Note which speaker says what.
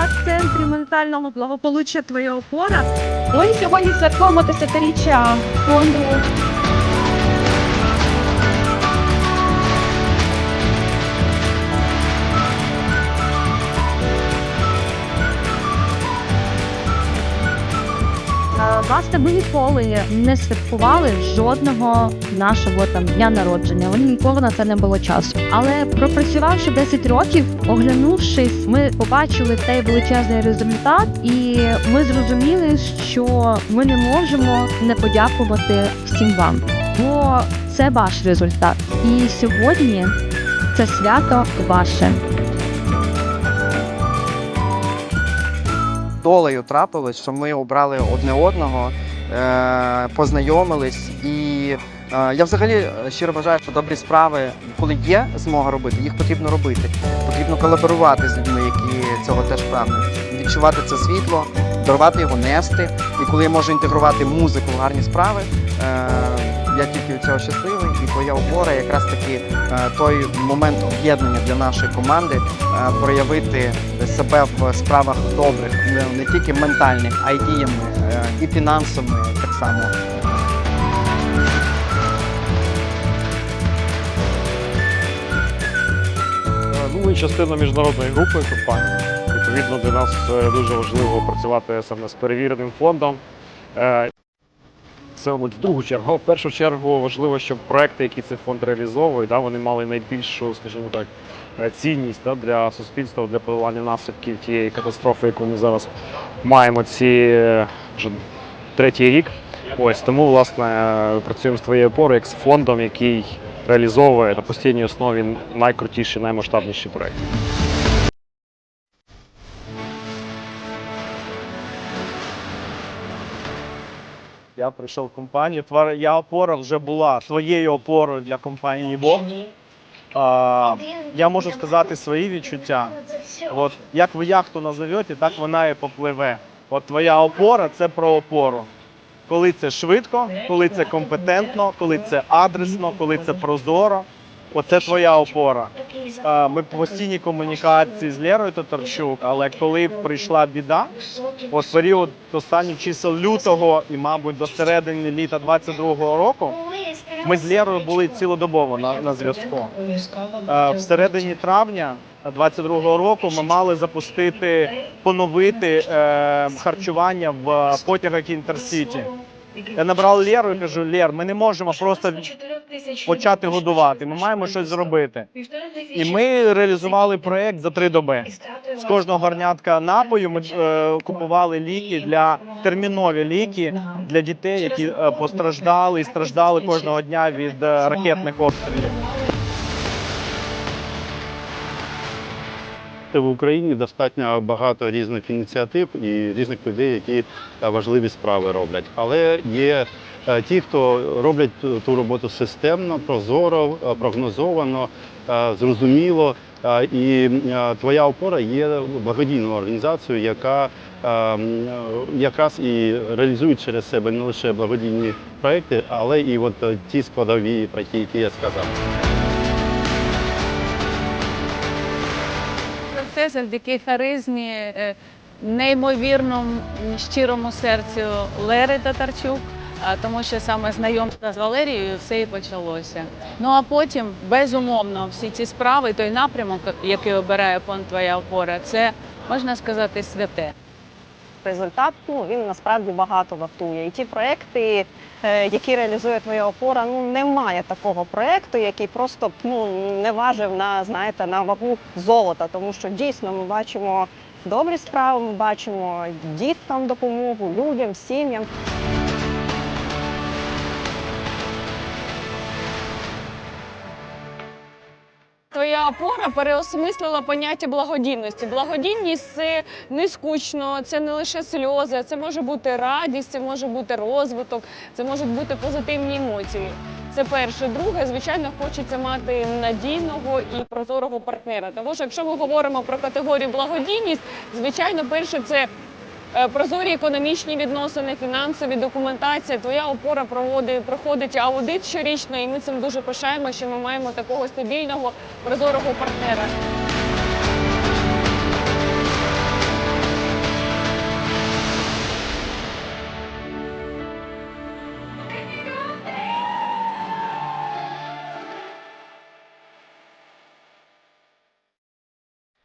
Speaker 1: Москва в центрі ментального благополуччя твоя опора.
Speaker 2: Ми сьогодні святкуємо десятиріччя фонду
Speaker 3: Власне, ми ніколи не святкували жодного нашого там дня народження. Вони ніколи на це не було часу. Але пропрацювавши 10 років, оглянувшись, ми побачили цей величезний результат, і ми зрозуміли, що ми не можемо не подякувати всім вам, бо це ваш результат. І сьогодні це свято ваше.
Speaker 4: Долею трапилось, що ми обрали одне одного, е, познайомились. І е, я взагалі е, щиро вважаю, що добрі справи, коли є змога робити, їх потрібно робити. Потрібно колаборувати з людьми, які цього теж прагнуть. Відчувати це світло, дарувати його нести. І коли я можу інтегрувати музику в гарні справи, я тільки від цього щасливий. І твоя опора якраз таки е, той момент об'єднання для нашої команди е, проявити себе в справах добрих, не, тільки ментальних, а й діями, е, і фінансовими так само.
Speaker 5: Ну, ми частина міжнародної групи компаній. Відповідно, для нас дуже важливо працювати саме з перевіреним фондом. Це в другу чергу. В першу чергу важливо, щоб проекти, які цей фонд реалізовує, да, вони мали найбільшу, скажімо так, е, цінність да, для суспільства, для подолання наслідків тієї катастрофи, яку ми зараз маємо ці е, вже третій рік. Ось тому, власне, е, працюємо з твоєю опорою як з фондом, який реалізовує на постійній основі найкрутіші, наймасштабніші проекти.
Speaker 6: Я прийшов в компанію. Я опора вже була своєю опорою для компанії Бог. А, я можу сказати свої відчуття. От як ви яхту назовете, так вона і попливе. От твоя опора це про опору. Коли це швидко, коли це компетентно, коли це адресно, коли це прозоро. Оце твоя опора. Ми в постійній комунікації з Лерою Татарчук, але коли прийшла біда, от період останніх чисел лютого і, мабуть, до середини літа 22-го року, ми з Лерою були цілодобово на, на зв'язку. В середині травня 22-го року ми мали запустити, поновити е, харчування в потягах Інтерсіті. Я набрав Леру і кажу, Лер, ми не можемо просто почати годувати. Ми маємо щось зробити. І ми реалізували проект за три доби. З кожного горнятка напою ми е, купували ліки для термінові ліки для дітей, які е, постраждали і страждали кожного дня від е, ракетних обстрілів.
Speaker 7: В Україні достатньо багато різних ініціатив і різних людей, які е, важливі справи роблять. Але є е, ті, хто роблять ту- ту роботу системно, прозоро, е, прогнозовано, зрозуміло. І твоя опора є благодійною організацією, яка якраз і реалізує через себе не лише благодійні проекти, але і от ті складові, про ті, які я сказав.
Speaker 8: Це завдяки харизмі, е, неймовірному щирому серцю Лери Татарчук, тому що саме знайомство з Валерією все і почалося. Ну а потім, безумовно, всі ці справи, той напрямок, який обирає фонд Твоя опора, це можна сказати святе.
Speaker 9: Результат ну, він насправді багато вартує. І ті проекти, е, які реалізує твоя опора, ну немає такого проекту, який просто ну, не важив на, знаєте, на вагу золота, тому що дійсно ми бачимо добрі справи, ми бачимо діткам допомогу, людям, сім'ям.
Speaker 8: Опора переосмислила поняття благодійності. Благодійність це не скучно, це не лише сльози, це може бути радість, це може бути розвиток, це можуть бути позитивні емоції. Це перше. Друге, звичайно, хочеться мати надійного і прозорого партнера. Тому що якщо ми говоримо про категорію благодійність, звичайно, перше це прозорі економічні відносини, фінансові документація. Твоя опора проводить проходить аудит щорічно, і ми цим дуже пишаємо, що ми маємо такого стабільного прозорого партнера.